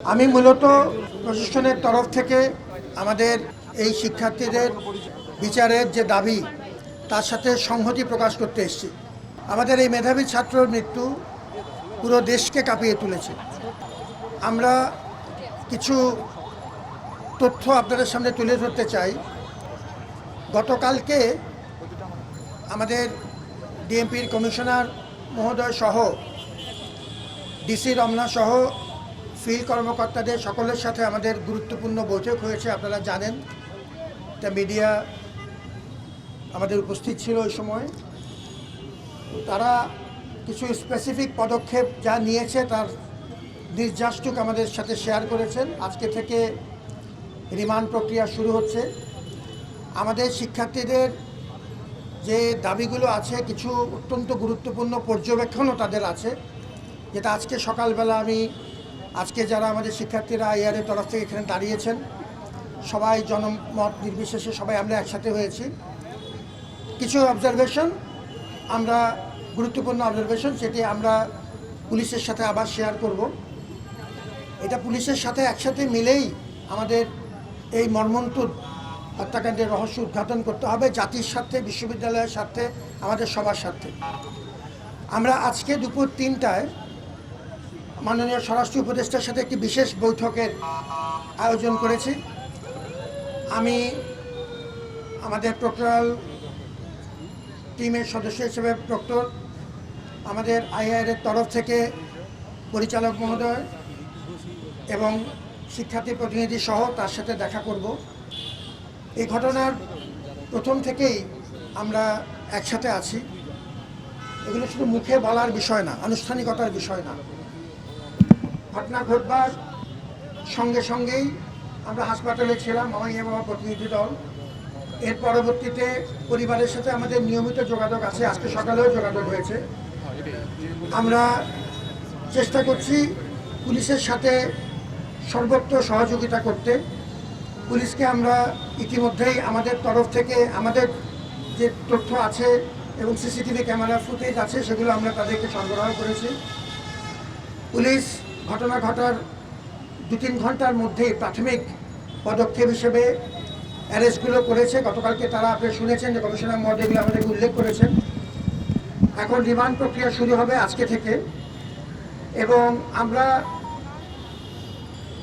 আমি মূলত প্রশাসনের তরফ থেকে আমাদের এই শিক্ষার্থীদের বিচারের যে দাবি, তার সাথে সংহতি প্রকাশ করতে এসেছি। আমাদের এই মেধাবী ছাত্রর মৃত্যু পুরো দেশকে কাঁপিয়ে তুলেছে। আমরা কিছু তথ্য আপনাদের সামনে তুলে ধরতে চাই। গতকালকে আমাদের ডিএমপির কমিশনার মহোদয় সহ, ডিসি রমনা সহ ফিল্ড কর্মকর্তাদের সকলের সাথে আমাদের গুরুত্বপূর্ণ বৈঠক হয়েছে, আপনারা জানেন। তা মিডিয়া আমাদের উপস্থিত ছিল ওই সময়। তারা কিছু স্পেসিফিক পদক্ষেপ যা নিয়েছে তার নির্যাসটুক আমাদের সাথে শেয়ার করেছেন। আজকে থেকে রিমান্ড প্রক্রিয়া শুরু হচ্ছে। আমাদের শিক্ষার্থীদের যে দাবিগুলো আছে, কিছু অত্যন্ত গুরুত্বপূর্ণ পর্যবেক্ষণও তাদের আছে। যেটা আজকে সকালবেলা আমি আজকে যারা আমাদের শিক্ষার্থীরা আইআরের তরফ থেকে এখানে দাঁড়িয়েছেন, সবাই জনমত নির্বিশেষে সবাই আমরা একসাথে হয়েছি। কিছু অবজারভেশন আমরা গুরুত্বপূর্ণ অবজারভেশন সেটি আমরা পুলিশের সাথে আবার শেয়ার করব। এটা পুলিশের সাথে একসাথে মিলেই আমাদের এই মর্মন্তুদ হত্যাকাণ্ডের রহস্য উদ্ঘাটন করতে হবে জাতির স্বার্থে, বিশ্ববিদ্যালয়ের স্বার্থে, আমাদের সবার স্বার্থে। আমরা আজকে দুপুর তিনটায় মাননীয় স্বরাষ্ট্র উপদেষ্টার সাথে একটি বিশেষ বৈঠকের আয়োজন করেছি। আমি আমাদের প্রক্টরাল টিমের সদস্য হিসেবে প্রক্টর আমাদের আইআইয়ের তরফ থেকে পরিচালক মহোদয় এবং শিক্ষার্থী প্রতিনিধি সহ তার সাথে দেখা করব। এই ঘটনার প্রথম থেকেই আমরা একসাথে আছি। এগুলো শুধু মুখে বলার বিষয় না, আনুষ্ঠানিকতার বিষয় না। ঘটনা ঘটবার সঙ্গে সঙ্গেই আমরা হাসপাতালে ছিলাম, আমার ইয়ে বাবা প্রতিনিধি দল। এর পরবর্তীতে পরিবারের সাথে আমাদের নিয়মিত যোগাযোগ আছে, আজকে সকালেও যোগাযোগ হয়েছে। আমরা চেষ্টা করছি পুলিশের সাথে সর্বত্র সহযোগিতা করতে। পুলিশকে আমরা ইতিমধ্যেই আমাদের তরফ থেকে আমাদের যে তথ্য আছে এবং সিসিটিভি ক্যামেরা ফুটেজ আছে, সেগুলো আমরা তাদেরকে সরবরাহ করেছি। পুলিশ ঘটনা ঘটার দু তিন ঘণ্টার মধ্যে প্রাথমিক পদক্ষেপ হিসেবে অ্যারেস্টগুলো করেছে। গতকালকে তারা আপনি শুনেছেন যে কমিশনার মহোদয়গুলো আমাদেরকে উল্লেখ করেছেন। এখন রিমান্ড প্রক্রিয়া শুরু হবে আজকে থেকে। এবং আমরা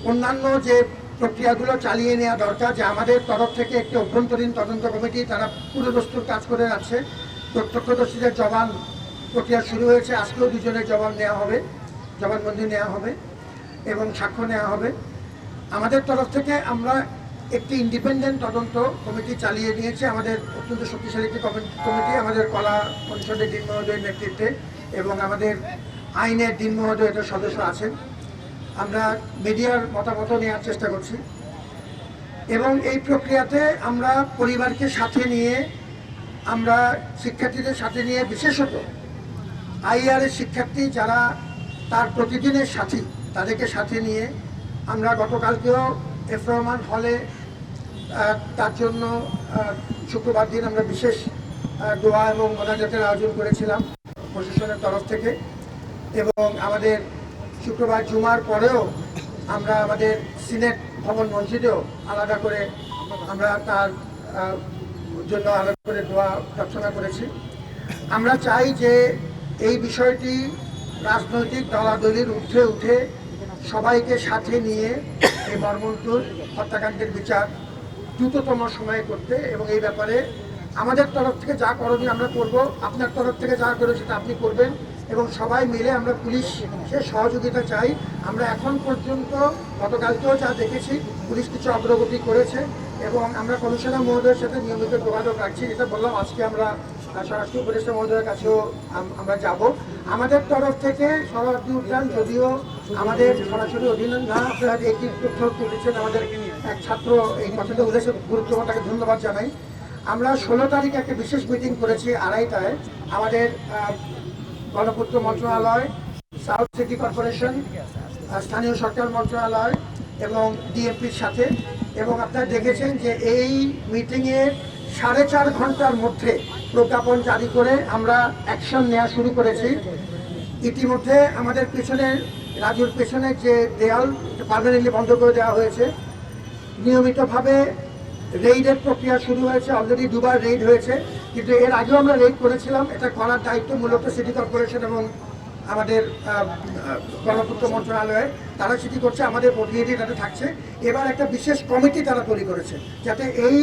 অন্যান্য যে প্রক্রিয়াগুলো চালিয়ে নেওয়া দরকার, যে আমাদের তরফ থেকে একটি অভ্যন্তরীণ তদন্ত কমিটি, তারা পুরোদস্তুর কাজ করে যাচ্ছে। প্রত্যক্ষদর্শীদের জবান প্রক্রিয়া শুরু হয়েছে। আজকেও দুজনের জবান নেওয়া হবে। জবানবন্দি নেওয়া হবে এবং সাক্ষ্য নেওয়া হবে। আমাদের তরফ থেকে আমরা একটি ইন্ডিপেন্ডেন্ট তদন্ত কমিটি চালিয়ে নিয়েছে। আমাদের অত্যন্ত শক্তিশালী একটি কমি- কমিটি আমাদের কলা পরিষদের দিন মহোদয়ের নেতৃত্বে এবং আমাদের আইনের দিন মহোদয় এটার সদস্য আছেন। আমরা মিডিয়ার মতামত নেওয়ার চেষ্টা করছি। এবং এই প্রক্রিয়াতে আমরা পরিবারকে সাথে নিয়ে, আমরা শিক্ষার্থীদের সাথে নিয়ে বিশেষত আইআরের শিক্ষার্থী যারা তার প্রতিদিনের সাথী, তাদেরকে সাথে নিয়ে আমরা গতকালকেও এফ রহমান হলে তার জন্য শুক্রবার দিন আমরা বিশেষ দোয়া এবং মোনাজাতের আয়োজন করেছিলাম প্রশাসনের তরফ থেকে এবং আমাদের শুক্রবার জুমার পরেও আমরা আমাদের সিনেট ভবন মসজিদেও আলাদা করে আমরা তার জন্য আলাদা করে দোয়া প্রার্থনা করেছি। আমরা চাই যে এই বিষয়টি রাজনৈতিক দলাদলির উঠে উঠে সবাইকে সাথে নিয়ে এই মর্মন্তুর হত্যাকাণ্ডের বিচার দ্রুততম সময়ে করতে এবং এই ব্যাপারে আমাদের তরফ থেকে যা করণীয় আমরা করব, আপনার তরফ থেকে যা করে সেটা আপনি করবেন এবং সবাই মিলে আমরা পুলিশের সহযোগিতা চাই। আমরা এখন পর্যন্ত গতকালকেও যা দেখেছি, পুলিশ কিছু অগ্রগতি করেছে এবং আমরা কমিশনার মহোদয়ের সাথে নিয়মিত যোগাযোগ রাখছি যেটা বললাম আজকে আমরা স্বরাষ্ট্র উপদেষ্টা মহোদয়ের কাছেও আমরা যাব। আমাদের তরফ থেকে শরণার্থী উদ্যান যদিও আমাদের সরাসরি অধীনে না একটি তথ্য তুলেছেন আমাদের এক ছাত্র এই কথাটা উদ্দেশ্যে গুরুত্বপূর্ণ তাকে ধন্যবাদ জানাই। আমরা ষোলো তারিখে একটা বিশেষ মিটিং করেছি আড়াইটায়, আমাদের গণপূর্ত মন্ত্রণালয়, সাউথ সিটি কর্পোরেশন স্থানীয় সরকার মন্ত্রণালয় এবং ডিএমপির সাথে। এবং আপনারা দেখেছেন যে এই মিটিংয়ের সাড়ে চার ঘণ্টার মধ্যে প্রজ্ঞাপন জারি করে আমরা অ্যাকশন নেওয়া শুরু করেছি। ইতিমধ্যে আমাদের পিছনে, রাজুর পেছনে যে দেয়াল পার্মানেন্টলি বন্ধ করে দেওয়া হয়েছে। নিয়মিতভাবে রেইডের প্রক্রিয়া শুরু হয়েছে অলরেডি দুবার রেইড হয়েছে। কিন্তু এর আগেও আমরা রেইড করেছিলাম, এটা করার দায়িত্ব মূলত সিটি কর্পোরেশন এবং আমাদের গণপূর্ত মন্ত্রণালয়ে। তারা সেটি করছে, আমাদের প্রতিনিধি তাতে থাকছে। এবার একটা বিশেষ কমিটি তারা তৈরি করেছে, যাতে এই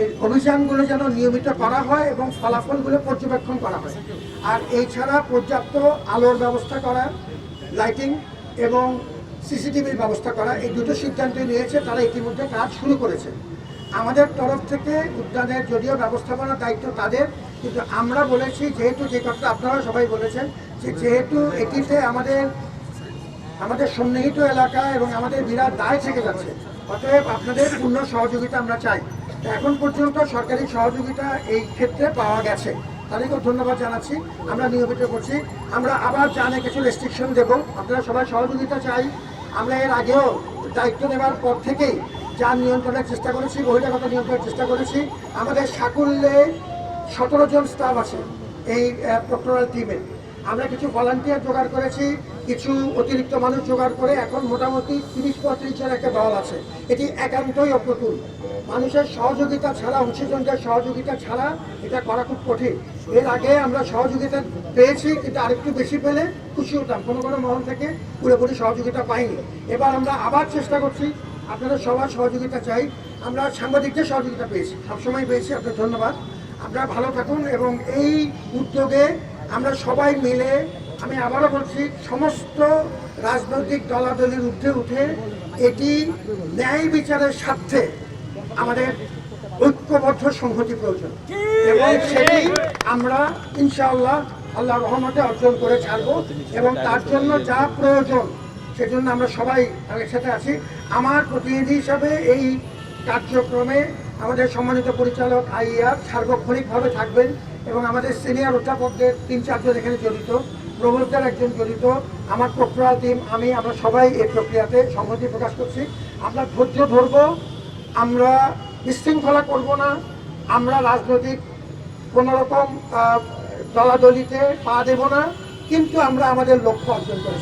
এই অভিযানগুলো যেন নিয়মিত করা হয় এবং ফলাফলগুলো পর্যবেক্ষণ করা হয়। আর এছাড়া পর্যাপ্ত আলোর ব্যবস্থা করা, লাইটিং এবং সিসিটিভির ব্যবস্থা করা, এই দুটো সিদ্ধান্ত নিয়েছে, তারা ইতিমধ্যে কাজ শুরু করেছে। আমাদের তরফ থেকে উদ্যানের যদিও ব্যবস্থাপনার দায়িত্ব তাদের, কিন্তু আমরা বলেছি, যেহেতু যে কথা আপনারা সবাই বলেছেন, যে যেহেতু এটিতে আমাদের আমাদের সন্নিহিত এলাকা এবং আমাদের বিরাট দায় থেকে যাচ্ছে, অতএব আপনাদের পূর্ণ সহযোগিতা আমরা চাই। এখন পর্যন্ত সরকারি সহযোগিতা এই ক্ষেত্রে পাওয়া গেছে। তাদেরকেও ধন্যবাদ জানাচ্ছি। আমরা নিয়মিত করছি। আমরা আবার জানে কিছু রেস্ট্রিকশন দেব। আপনারা সবাই সহযোগিতা চাই। আমরা এর আগেও দায়িত্ব নেবার পর থেকেই যান নিয়ন্ত্রণের চেষ্টা করেছি, বহিরাগত নিয়ন্ত্রণের চেষ্টা করেছি, আমাদের সাকুল্যে সতেরো জন স্টাফ আছে এই প্রক্টোরাল টিমে আমরা কিছু ভলান্টিয়ার জোগাড় করেছি। কিছু অতিরিক্ত মানুষ জোগাড় করে এখন মোটামুটি তিরিশ পঁয়ত্রিশ জন একটা দল আছে। এটি একান্তই অপ্রতুল। মানুষের সহযোগিতা ছাড়া, অংশীজনদের সহযোগিতা ছাড়া এটা করা খুব কঠিন। এর আগে আমরা সহযোগিতা পেয়েছি, কিন্তু আরেকটু বেশি পেলে খুশি হতাম। কোনো কোনো মহল থেকে পুরোপুরি সহযোগিতা পাইনি। এবার আমরা আবার চেষ্টা করছি, আপনাদের সবার সহযোগিতা চাই। আমরা সাংবাদিকদের সহযোগিতা পেয়েছি। সবসময় পেয়েছি আপনার ধন্যবাদ। আপনারা ভালো থাকুন এবং এই উদ্যোগে আমরা সবাই মিলে আমি আবারও বলছি, সমস্ত রাজনৈতিক দলাদলির ঊর্ধ্বে উঠে এটি ন্যায় বিচারের স্বার্থে আমাদের ঐক্যবদ্ধ সংহতি প্রয়োজন। এবং সেটি আমরা ইনশাআল্লাহ আল্লাহ রহমতে অর্জন করে ছাড়বো এবং তার জন্য যা প্রয়োজন সেজন্য আমরা সবাই একসাথে আছি। আমার প্রতিনিধি হিসাবে এই কার্যক্রমে আমাদের সম্মানিত পরিচালক আইয়ার সার্বক্ষণিকভাবে থাকবেন এবং আমাদের সিনিয়র অধ্যাপকদের তিন চারজন এখানে জড়িত। প্রবক্তার একজন জড়িত। আমার প্রক্রিয়া টিম আমি, আমরা সবাই এই প্রক্রিয়াতে সম্মতি প্রকাশ করছি। আমরা ধৈর্য ধরবো, আমরা বিশৃঙ্খলা করব না। আমরা রাজনৈতিক কোনোরকম দলাদলিতে পা দেব না। কিন্তু আমরা আমাদের লক্ষ্য অর্জন করে